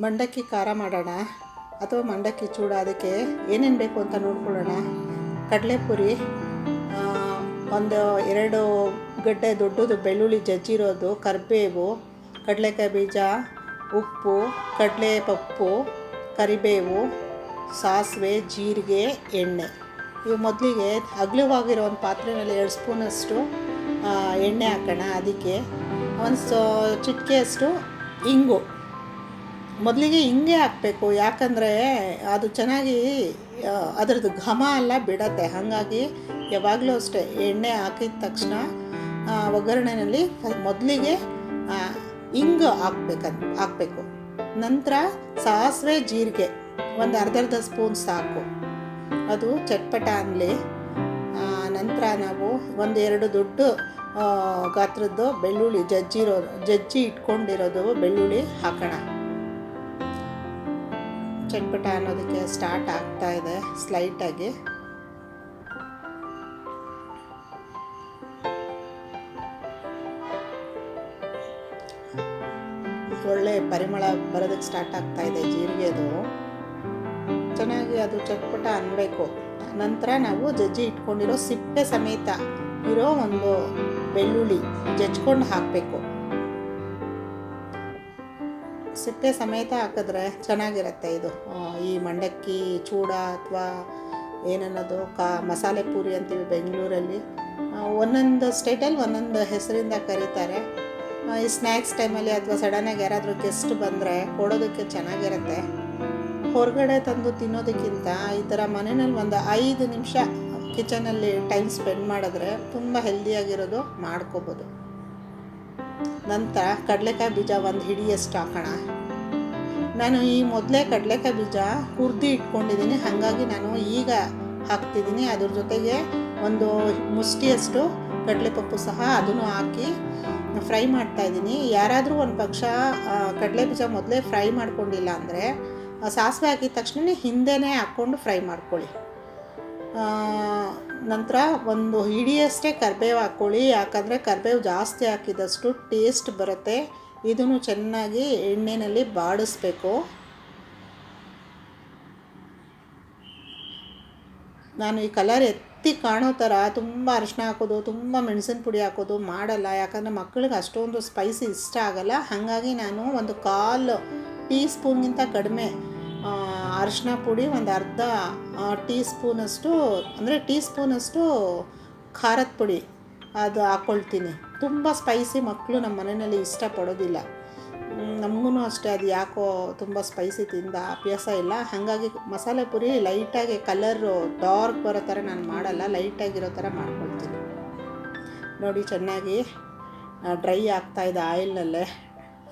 ಮಂಡಕ್ಕಿ ಖಾರ ಮಾಡೋಣ ಅಥವಾ ಮಂಡಕ್ಕಿ ಚೂಡ, ಅದಕ್ಕೆ ಏನೇನು ಬೇಕು ಅಂತ ನೋಡ್ಕೊಳ್ಳೋಣ. ಕಡಲೆಪುರಿ ಒಂದು ಎರಡು ಗಡ್ಡೆ ದೊಡ್ಡದು ಬೆಳ್ಳುಳ್ಳಿ ಜಜ್ಜಿರೋದು, ಕರಿಬೇವು, ಕಡಲೆಕಾಯಿ ಬೀಜ, ಉಪ್ಪು ಕಡಲೆ ಪಪ್ಪು ಕರಿಬೇವು, ಸಾಸಿವೆ, ಜೀರಿಗೆ, ಎಣ್ಣೆ. ಇವು ಮೊದಲಿಗೆ ಅಗಲವಾಗಿರೋ ಒಂದು ಪಾತ್ರೆಯಲ್ಲಿ ಎರಡು ಸ್ಪೂನಷ್ಟು ಎಣ್ಣೆ ಹಾಕೋಣ. ಅದಕ್ಕೆ ಒಂದು ಚಿಟಿಕೆಯಷ್ಟು ಇಂಗು. ಮೊದಲಿಗೆ ಹಿಂಗೆ ಹಾಕಬೇಕು, ಯಾಕಂದರೆ ಅದು ಚೆನ್ನಾಗಿ ಅದರದ್ದು ಘಮ ಎಲ್ಲ ಬಿಡತ್ತೆ. ಹಾಗಾಗಿ ಯಾವಾಗಲೂ ಅಷ್ಟೇ ಎಣ್ಣೆ ಹಾಕಿದ ತಕ್ಷಣ ಒಗ್ಗರಣೆಯಲ್ಲಿ ಮೊದಲಿಗೆ ಹಿಂಗೆ ಹಾಕ್ಬೇಕಂತ ಹಾಕಬೇಕು ನಂತರ ಸಾಸಿವೆ ಜೀರಿಗೆ, ಒಂದು ಅರ್ಧ ಅರ್ಧ ಸ್ಪೂನ್ ಸಾಕು. ಅದು ಚಟ್ಪಟ ಅನ್ನಲಿ ನಂತರ ನಾವು ಒಂದು ಎರಡು ದೊಡ್ಡ ಗಾತ್ರದ್ದು ಬೆಳ್ಳುಳ್ಳಿ ಜಜ್ಜಿರೋ, ಜಜ್ಜಿ ಇಟ್ಕೊಂಡಿರೋದು ಬೆಳ್ಳುಳ್ಳಿ ಹಾಕೋಣ. ಚಟ್ಪಟ ಅನ್ನೋದಕ್ಕೆ ಸ್ಟಾರ್ಟ್ ಆಗ್ತಾ ಇದೆ ಸ್ಲೈಟಾಗಿ ಒಳ್ಳೆ ಪರಿಮಳ ಬರೋದಕ್ಕೆ ಸ್ಟಾರ್ಟ್ ಆಗ್ತಾ ಇದೆ ಜೀರಿಗೆದು. ಚೆನ್ನಾಗಿ ಅದು ಚಟ್ಪಟ ಅನ್ನಬೇಕು ನಂತರ ನಾವು ಜಜ್ಜಿ ಇಟ್ಕೊಂಡಿರೋ ಸಿಪ್ಪೆ ಸಮೇತ ಇರೋ ಒಂದು ಬೆಳ್ಳುಳ್ಳಿ ಜಜ್ಕೊಂಡು ಹಾಕಬೇಕು. ಸಿಪ್ಪೆ ಸಮೇತ ಹಾಕಿದ್ರೆ ಚೆನ್ನಾಗಿರುತ್ತೆ ಇದು. ಈ ಮಂಡಕ್ಕಿ ಚೂಡ ಅಥವಾ ಏನನ್ನೋದು ಕಾ, ಮಸಾಲೆ ಪೂರಿ ಅಂತೀವಿ ಬೆಂಗಳೂರಲ್ಲಿ. ಒಂದೊಂದು ಸ್ಟೇಟಲ್ಲಿ ಒಂದೊಂದು ಹೆಸರಿಂದ ಕರೀತಾರೆ. ಈ ಸ್ನ್ಯಾಕ್ಸ್ ಟೈಮಲ್ಲಿ ಅಥವಾ ಸಡನ್ನಾಗಿ ಯಾರಾದರೂ ಗೆಸ್ಟ್ ಬಂದರೆ ಕೊಡೋದಕ್ಕೆ ಚೆನ್ನಾಗಿರುತ್ತೆ. ಹೊರಗಡೆ ತಂದು ತಿನ್ನೋದಕ್ಕಿಂತ ಈ ಥರ ಮನೆಯಲ್ಲಿ ಒಂದು ಐದು ನಿಮಿಷ ಕಿಚನಲ್ಲಿ ಟೈಮ್ ಸ್ಪೆಂಡ್ ಮಾಡಿದ್ರೆ ತುಂಬ ಹೆಲ್ದಿಯಾಗಿರೋದು ಮಾಡ್ಕೋಬೋದು. ನಂತರ ಕಡಲೆಕಾಯಿ ಬೀಜ ಒಂದು ಹಿಡಿಯಷ್ಟು ಹಾಕೋಣ. ನಾನು ಈ ಮೊದಲೇ ಕಡಲೆಕಾಯಿ ಬೀಜ ಹುರಿದು ಇಟ್ಕೊಂಡಿದ್ದೀನಿ. ಹಾಗಾಗಿ ನಾನು ಈಗ ಹಾಕ್ತಿದ್ದೀನಿ. ಅದ್ರ ಜೊತೆಗೆ ಒಂದು ಮುಷ್ಟಿಯಷ್ಟು ಕಡಲೆಪಪ್ಪು ಸಹ ಅದನ್ನು ಹಾಕಿ ಫ್ರೈ ಮಾಡ್ತಾ ಇದ್ದೀನಿ. ಯಾರಾದರೂ ಒಂದು ಪಕ್ಷ ಕಡಲೆ ಬೀಜ ಮೊದಲೇ ಫ್ರೈ ಮಾಡ್ಕೊಂಡಿಲ್ಲ ಅಂದರೆ ಸಾಸಿವೆ ಹಾಕಿದ ತಕ್ಷಣ ಹಿಂದೆನೇ ಹಾಕ್ಕೊಂಡು ಫ್ರೈ ಮಾಡ್ಕೊಳ್ಳಿ. ನಂತರ ಒಂದು ಹಿಡಿಯಷ್ಟೇ ಕರಿಬೇವು ಹಾಕ್ಕೊಳ್ಳಿ. ಯಾಕಂದರೆ ಕರಿಬೇವು ಜಾಸ್ತಿ ಹಾಕಿದಷ್ಟು ಟೇಸ್ಟ್ ಬರುತ್ತೆ. ಇದನ್ನು ಚೆನ್ನಾಗಿ ಎಣ್ಣೆಯಲ್ಲಿ ಬಾಡಿಸ್ಬೇಕು. ನಾನು ಈ ಕಲರ್ ಎತ್ತಿ ಕಾಣೋ ಥರ ತುಂಬ ಅರಿಶಿನ ಹಾಕೋದು, ತುಂಬ ಮೆಣಸಿನ ಪುಡಿ ಹಾಕೋದು ಮಾಡಲ್ಲ. ಯಾಕಂದರೆ ಮಕ್ಕಳಿಗೆ ಅಷ್ಟೊಂದು ಸ್ಪೈಸಿ ಇಷ್ಟ ಆಗಲ್ಲ. ಹಾಗಾಗಿ ನಾನು ಒಂದು ಕಾಲು ಟೀ ಸ್ಪೂನ್ಗಿಂತ ಕಡಿಮೆ ಅರಿಶಿನ ಪುಡಿ ಒಂದು ಅರ್ಧ ಟೀ ಸ್ಪೂನಷ್ಟು ಅಂದರೆ ಟೀ ಸ್ಪೂನಷ್ಟು ಖಾರದ ಪುಡಿ ಅದು ಹಾಕ್ಕೊಳ್ತೀನಿ ತುಂಬ ಸ್ಪೈಸಿ ಮಕ್ಕಳು ನಮ್ಮ ಮನೆಯಲ್ಲಿ ಇಷ್ಟಪಡೋದಿಲ್ಲ. ನಮಗೂ ಅಷ್ಟೇ, ಅದು ಯಾಕೋ ತುಂಬ ಸ್ಪೈಸಿ ತಿಂದ ಅಭ್ಯಾಸ ಇಲ್ಲ. ಹಾಗಾಗಿ ಮಸಾಲೆ ಪುರಿ ಲೈಟಾಗಿ ಕಲರು ಡಾರ್ಕ್ ಬರೋ ಥರ ನಾನು ಮಾಡಲ್ಲ ಲೈಟಾಗಿರೋ ಥರ ಮಾಡ್ಕೊಳ್ತೀನಿ. ನೋಡಿ, ಚೆನ್ನಾಗಿ ಡ್ರೈ ಆಗ್ತಾ ಇದೆ ಆಯಿಲ್ನಲ್ಲೇ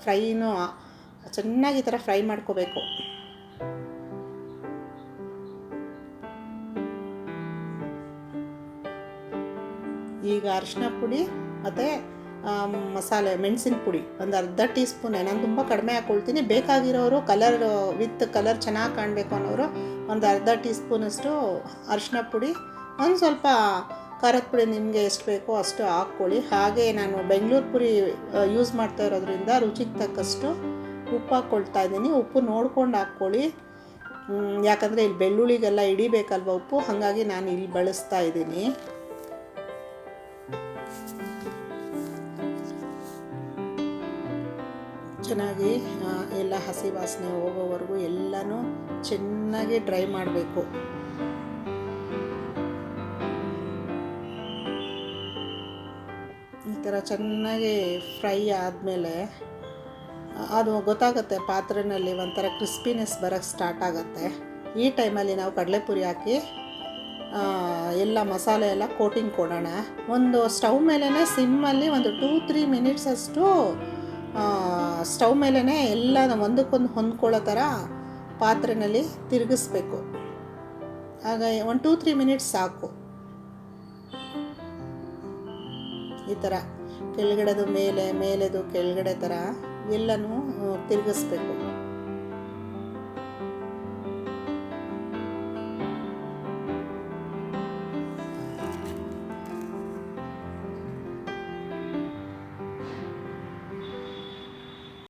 ಫ್ರೈನೂ ಚೆನ್ನಾಗಿ ಈ ಥರ ಫ್ರೈ ಮಾಡ್ಕೋಬೇಕು. ಈಗ ಅರಿಶಿನ ಪುಡಿ ಮತ್ತು ಮಸಾಲೆ, ಮೆಣಸಿನ ಪುಡಿ. ಒಂದು ಅರ್ಧ ಟೀ ಸ್ಪೂನೇ ನಾನು ತುಂಬ ಕಡಿಮೆ ಹಾಕ್ಕೊಳ್ತೀನಿ ಬೇಕಾಗಿರೋರು ಕಲರ್ ವಿತ್ ಕಲರ್ ಚೆನ್ನಾಗಿ ಕಾಣಬೇಕು ಅನ್ನೋರು ಒಂದು ಅರ್ಧ ಟೀ ಸ್ಪೂನಷ್ಟು ಅರಿಶಿನ ಪುಡಿ. ಒಂದು ಸ್ವಲ್ಪ ಖಾರದ ಪುಡಿ ನಿಮಗೆ ಎಷ್ಟು ಬೇಕೋ ಅಷ್ಟು ಹಾಕ್ಕೊಳ್ಳಿ. ಹಾಗೆ ನಾನು ಬೆಂಗಳೂರು ಪುರಿ ಯೂಸ್ ಮಾಡ್ತಾ ಇರೋದ್ರಿಂದ ರುಚಿಗೆ ತಕ್ಕಷ್ಟು ಉಪ್ಪು ಹಾಕ್ಕೊಳ್ತಾ ಇದ್ದೀನಿ. ಉಪ್ಪು ನೋಡ್ಕೊಂಡು ಹಾಕ್ಕೊಳ್ಳಿ. ಯಾಕಂದರೆ ಇಲ್ಲಿ ಬೆಳ್ಳುಳ್ಳಿಗೆಲ್ಲ ಹಿಡಿಬೇಕಲ್ವ ಉಪ್ಪು? ಹಾಗಾಗಿ ನಾನು ಇಲ್ಲಿ ಬಳಸ್ತಾ ಇದ್ದೀನಿ. ಚೆನ್ನಾಗಿ ಎಲ್ಲ ಹಸಿ ವಾಸನೆ ಹೋಗೋವರೆಗೂ ಎಲ್ಲನೂ ಚೆನ್ನಾಗಿ ಡ್ರೈ ಮಾಡಬೇಕು. ಈ ಥರ ಚೆನ್ನಾಗಿ ಫ್ರೈ ಆದಮೇಲೆ, ಅದು ಗೊತ್ತಾಗುತ್ತೆ ಪಾತ್ರೆಯಲ್ಲಿ ಒಂಥರ ಕ್ರಿಸ್ಪಿನೆಸ್ ಬರೋಕ್ಕೆ ಸ್ಟಾರ್ಟ್ ಆಗುತ್ತೆ. ಈ ಟೈಮಲ್ಲಿ ನಾವು ಕಡಲೆಪುರಿ ಹಾಕಿ ಎಲ್ಲ ಮಸಾಲೆ ಎಲ್ಲ ಕೋಟಿಂಗ್ ಕೊಡೋಣ. ಒಂದು ಸ್ಟವ್ ಮೇಲೇ ಸಿಮ್ಮಲ್ಲಿ ಒಂದು ಟೂ ತ್ರೀ ಮಿನಿಟ್ಸ್ ಅಷ್ಟು ಸ್ಟವ್ ಮೇಲೇ ಎಲ್ಲ ಒಂದಕ್ಕೊಂದು ಹೊಂದ್ಕೊಳ್ಳೋ ಥರ ಪಾತ್ರೆನಲ್ಲಿ ತಿರುಗಿಸ್ಬೇಕು. ಆಗ ಒಂದು ಟೂ ತ್ರೀ ಮಿನಿಟ್ಸ್ ಸಾಕು. ಈ ಥರ ಕೆಳಗಡೆದು ಮೇಲೆ, ಮೇಲೆದು ಕೆಳಗಡೆ ಥರ ಎಲ್ಲನೂ ತಿರುಗಿಸ್ಬೇಕು.